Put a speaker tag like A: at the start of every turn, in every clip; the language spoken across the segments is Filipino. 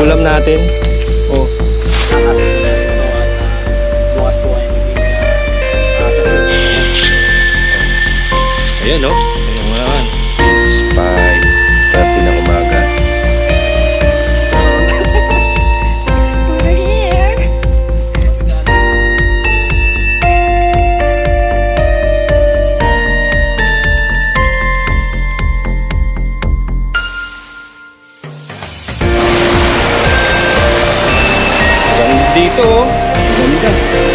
A: ulam natin. Dito oh. Ganda.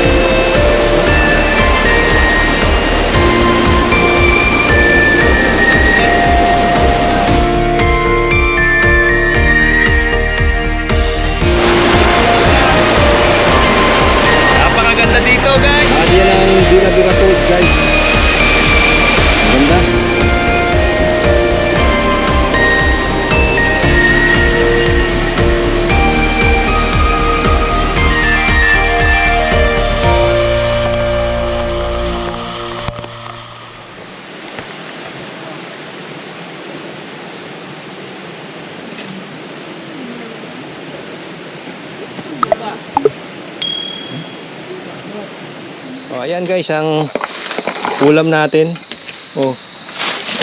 A: Ayan guys, ang ulam natin. Oh.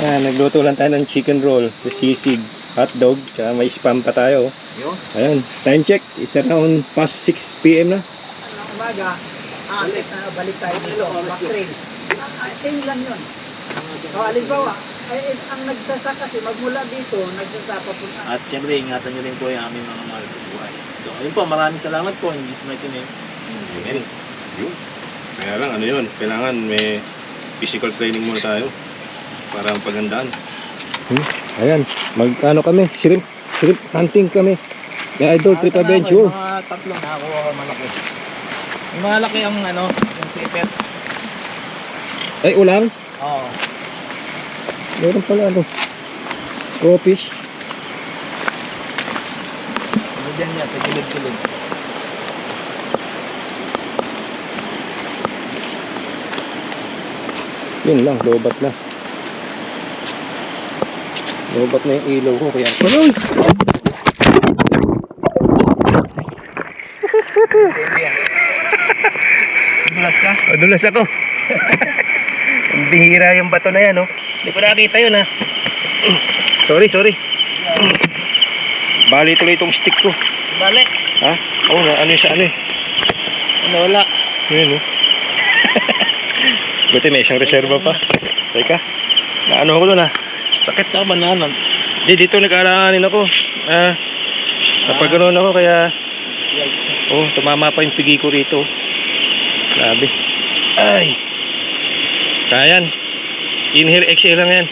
A: Ayan, nagluto lang tayo ng chicken roll, the sisig, hotdog, tsaka may spam pa tayo. oh. Ayan, time check, is around past 6 p.m. na.
B: umaga, aalit na balik tayo dito, backtrail. Ah, same lang yun. O, halimbawa, ay, ang nagsasa kasi magmula dito, nagsasa papunta.
C: At syempre, ingatan nyo rin po yung aming mga mahal sa buhay. So, ayun po, maraming salamat po. Hindi sa may tinig.
A: Ayan, yun. Kaya lang, ano yun, kailangan may physical training muna tayo para ang pagandaan. Hmm, ayan, mag ano kami, shrimp, shrimp hunting kami. May idol trip
C: ako,
A: adventure.
C: yung Mga tatlong nakakuha ko malaki. Yung malaki ang ano, yung sipet.
A: Ay, ulam.
C: Oo.
A: Meron pala ano. Crawfish.
C: Ano dyan niya, sa gilid-gilid.
A: Yun lang, lobat na. Lobat na yung ilaw ko kaya. Ano?
C: Bulas ka?
A: Madulas ako. Ang bihira yung bato na yan, oh. Hindi ko nakita yun, ha. sorry, sorry. Bali tuloy itong stick ko.
C: Balik.
A: Ha? Oo, na ano yung sa ano eh.
C: Ano, wala.
A: Yun, oh. Buti may isang reserva pa. Teka. Naano ako doon, ha.
C: Sakit sa banana.
A: Di, dito nag-alanganin ako. Ah, kapag ganoon ako, kaya, oh, tumama pa yung pigi ko rito. Grabe. Ay. Kaya yan. Inhale, exhale lang yan.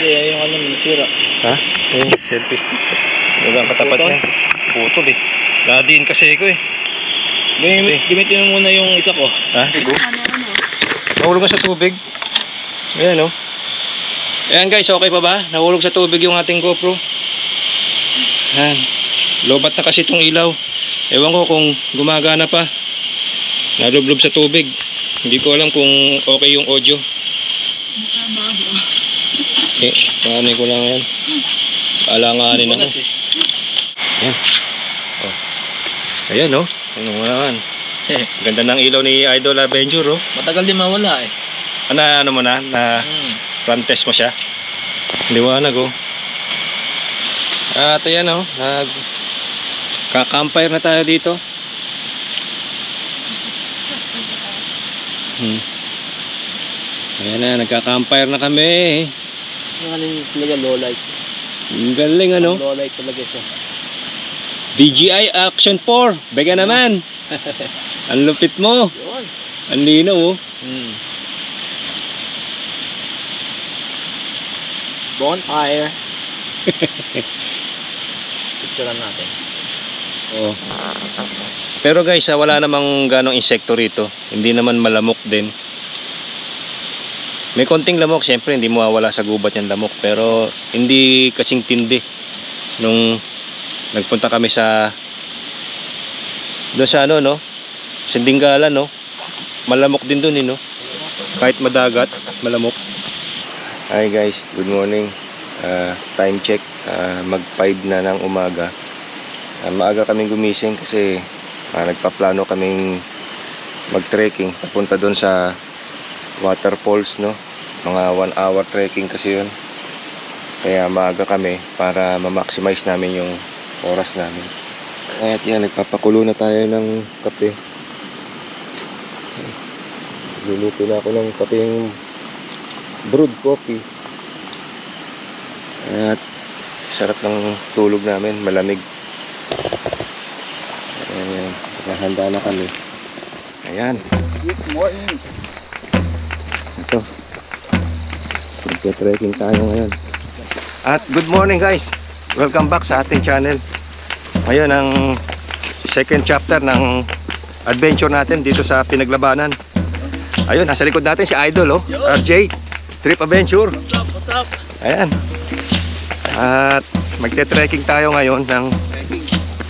C: Hindi, yung ano, nasira.
A: Ha? Ayun, selfie stick. Yung ang katapat
C: Putol?
A: niya. Putol eh. Nadiin kasi ko eh.
C: Gamit, gamitin mo muna yung isa ko.
A: Ha? Siguro. Nahulog sa tubig. Ayan oh. Ayan guys, okay pa ba? Nahulog sa tubig yung ating GoPro. Ayan. Lobat na kasi itong ilaw. Ewan ko kung gumagana pa. Nalublob sa tubig. Hindi ko alam kung okay yung audio. Eh, paano ko lang yan. Alanganin ako.
C: Eh.
A: Ayan oh. Ano mo Ganda ng ilaw ni Idol Adventure oh.
C: Matagal din mawala eh.
A: Ano, ano mo na? Na
C: Hmm.
A: front test mo siya. Liwanag oh. At ayan oh, nag kakampire na tayo dito. Hmm. Ayan na, nagkakampire na kami.
C: Yung ano talaga low light.
A: Ang galing ano.
C: Low light talaga siya.
A: DJI Action 4. Bega naman. Ang lupit mo.
C: Yun.
A: Ang linaw oh.
C: Hmm. Bonfire. Picturean natin.
A: Oh. Pero guys, ah, wala namang ganong insekto rito. Hindi naman malamok din. May konting lamok, syempre hindi mawawala sa gubat yung lamok. Pero hindi kasing tindi. Nung nagpunta kami sa doon sa ano, no? Sindinggalan, no? Malamok din doon, eh, no? Kahit madagat, malamok. Hi guys, good morning. Ah, time check, ah, mag 5 na ng umaga. Ah, maaga kaming gumising kasi ah, nagpaplano kaming mag-trekking papunta doon sa waterfalls no mga 1 hour trekking kasi yun kaya maaga kami para ma-maximize namin yung oras namin at yan nagpapakulo na tayo ng kape luluto na ako ng kapeng brewed coffee at sarap ng tulog namin malamig ayan nahanda na kami ayan
B: Good morning.
A: ito. Magte-trekking tayo ngayon. At good morning guys. Welcome back sa ating channel. Ngayon ang second chapter ng adventure natin dito sa Pinaglabanan. Ayun, nasa likod natin si Idol oh. RJ. Trip Adventure.
C: What's up? What's up?
A: Ayan. At magte-trekking tayo ngayon ng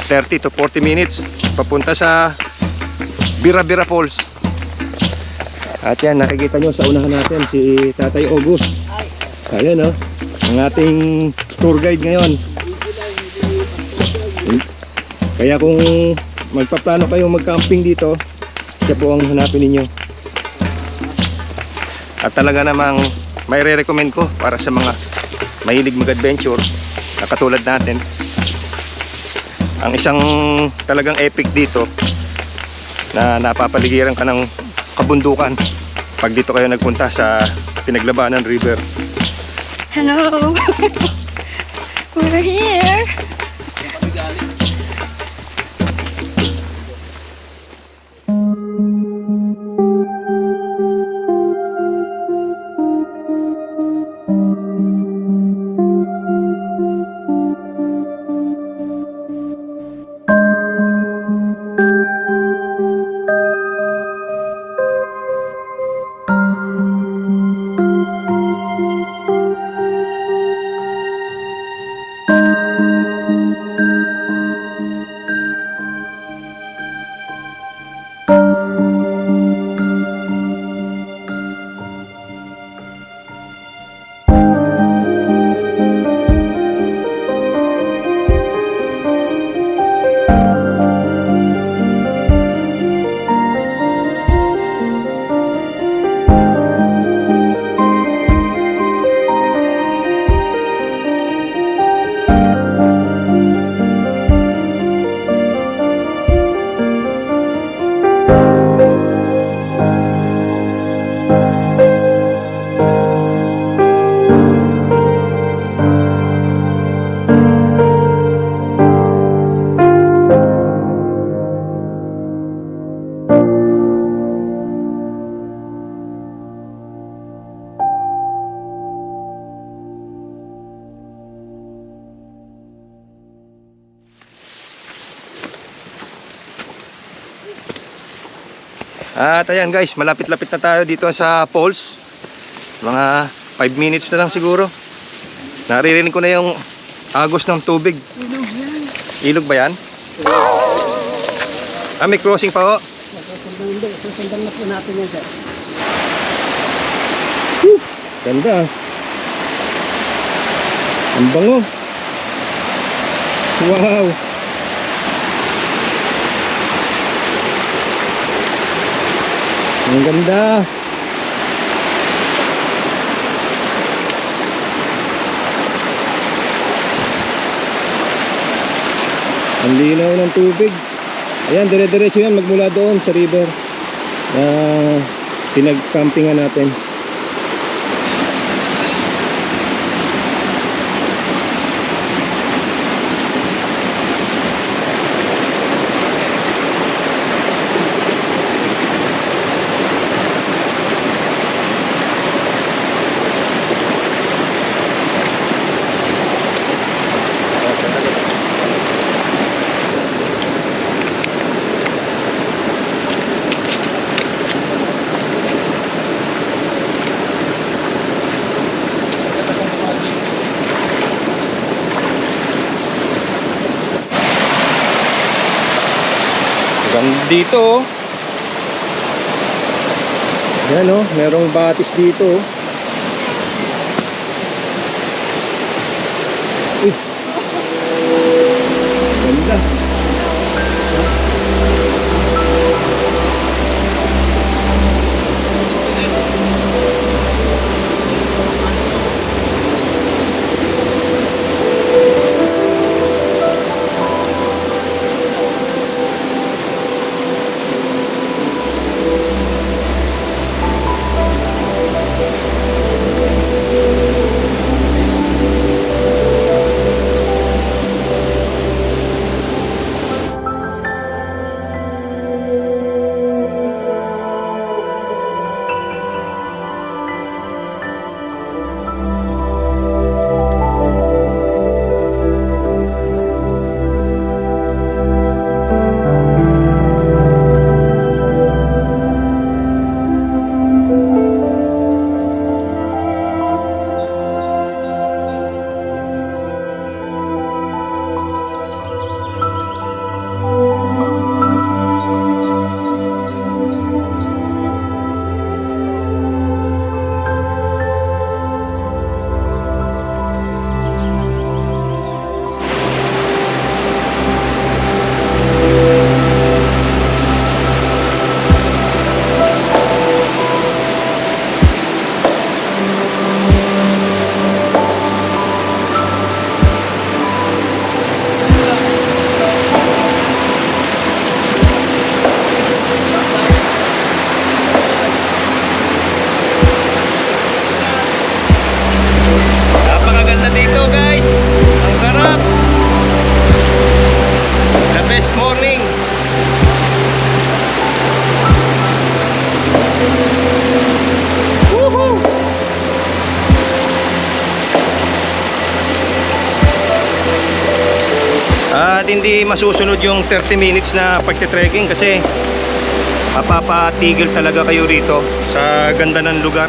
A: 30 to 40 minutes papunta sa Bira-Bira Falls. At yan, nakikita nyo sa unahan natin si Tatay August. Ayan oh, ang ating tour guide ngayon. Kaya kung magpaplano kayong mag-camping dito, siya po ang hanapin ninyo. At talaga namang may re-recommend ko para sa mga mahilig mag-adventure na katulad natin. Ang isang talagang epic dito na napapaligiran ka ng kabundukan pag dito kayo nagpunta sa Pinaglabanan River.
D: Hello. We're here. At ayan guys, malapit-lapit na tayo dito sa falls. Mga 5 minutes na lang siguro. Naririnig ko na yung agos ng tubig. Ilog ba yan? Ah, may crossing pa ho.
B: Hindi, susundan na po natin yan, sir.
A: Ganda. ah. Ang bango. Wow. Ang ganda. Ang linaw ng tubig. Ayan, dire-diretso yan magmula doon sa river na pinag-campingan natin. Ganda dito oh. Yan oh, merong batis dito oh. At hindi masusunod yung 30 minutes na pagte-trekking kasi mapapatigil talaga kayo rito sa ganda ng lugar.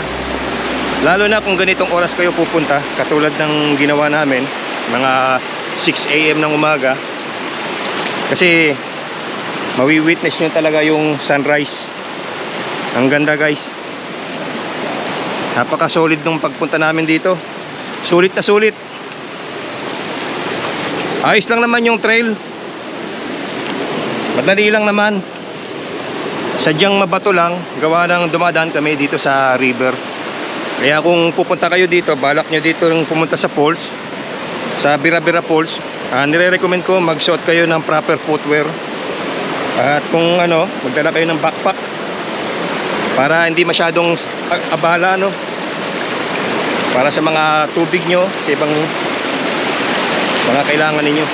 A: Lalo na kung ganitong oras kayo pupunta, katulad ng ginawa namin, mga 6 a.m. ng umaga. Kasi mawi-witness nyo talaga yung sunrise. Ang ganda guys. Napaka-solid nung pagpunta namin dito. Sulit na sulit. Ayos lang naman yung trail. Madali lang naman. Sadyang mabato lang, gawa ng dumadaan kami dito sa river. Kaya kung pupunta kayo dito, balak nyo dito yung pumunta sa falls, sa Bira-Bira Falls, ah, nire-recommend ko magsuot kayo ng proper footwear. At kung ano, magdala kayo ng backpack para hindi masyadong a- abala no. Para sa mga tubig nyo, sa ibang mga kailangan ninyo.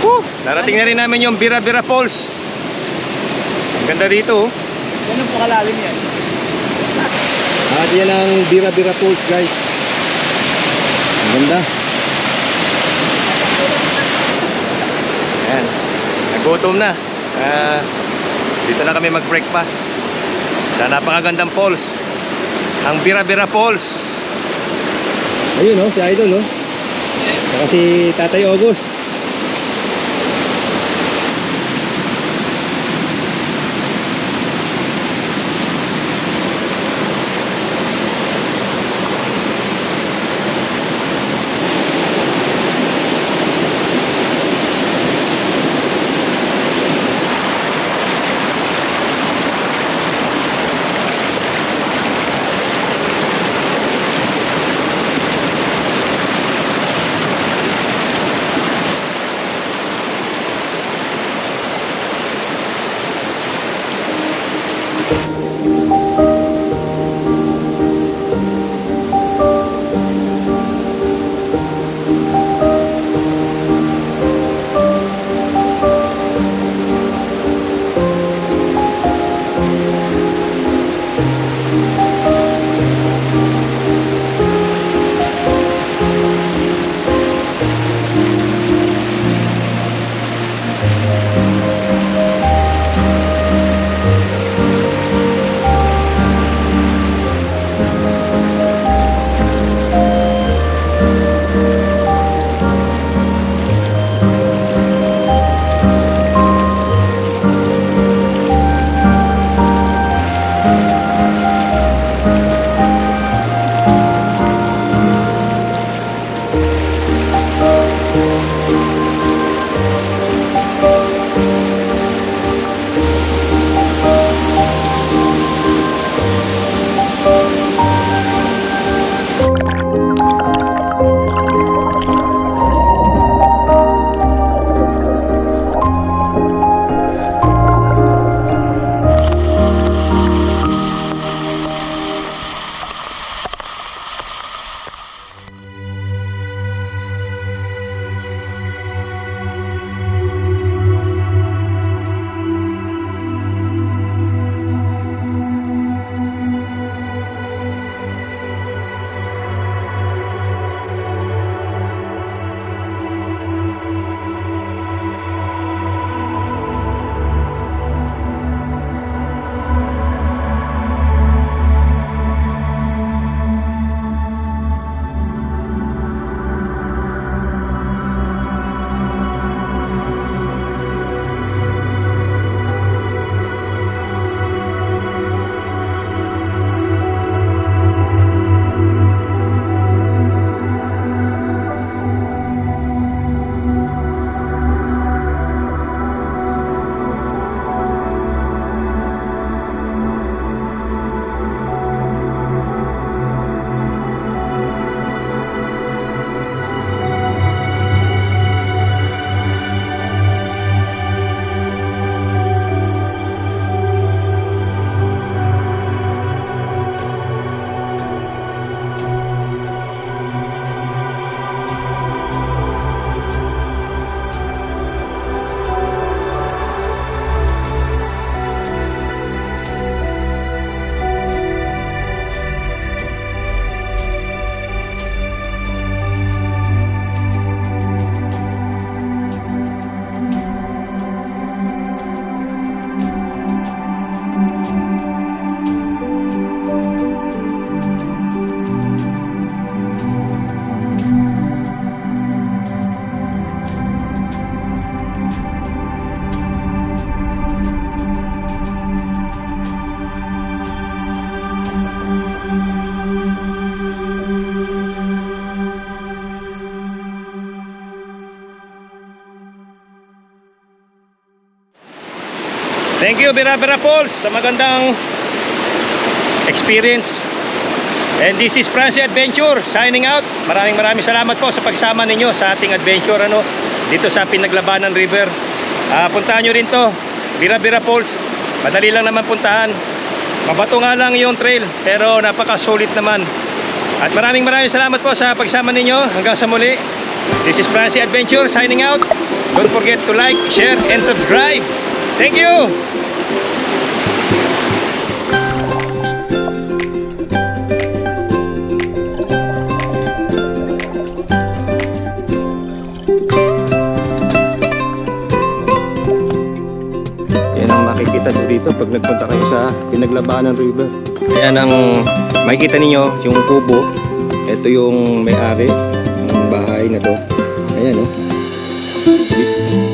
A: Woo! Narating na rin namin yung Bira Bira Falls. Ganda dito oh.
C: Ganun po kalalim yan.
A: At yan ang Bira Bira Falls guys. Ang ganda. Ayan. Nagutom na. Ah, dito na kami mag-breakfast. Sa napakagandang falls. Ang Bira Bira Falls. Ayun oh, si Idol oh. Saka si Tatay August. Thank you, Bira Bira Falls, sa magandang experience. And this is Francie Adventure signing out. Maraming maraming salamat po sa pagsama ninyo sa ating adventure ano dito sa Pinaglabanan River. Ah, puntahan nyo rin to, Bira Bira Falls. Madali lang naman puntahan. Mabato nga lang yung trail pero napaka-solid naman. At maraming maraming salamat po sa pagsama ninyo. Hanggang sa muli. This is Francie Adventure signing out. Don't forget to like, share, and subscribe. Thank you! makikita nyo dito pag nagpunta kayo sa pinaglabaan ng river. Ayan ang makikita ninyo, yung kubo. Ito yung may-ari ng bahay na to. Ayan o. Oh.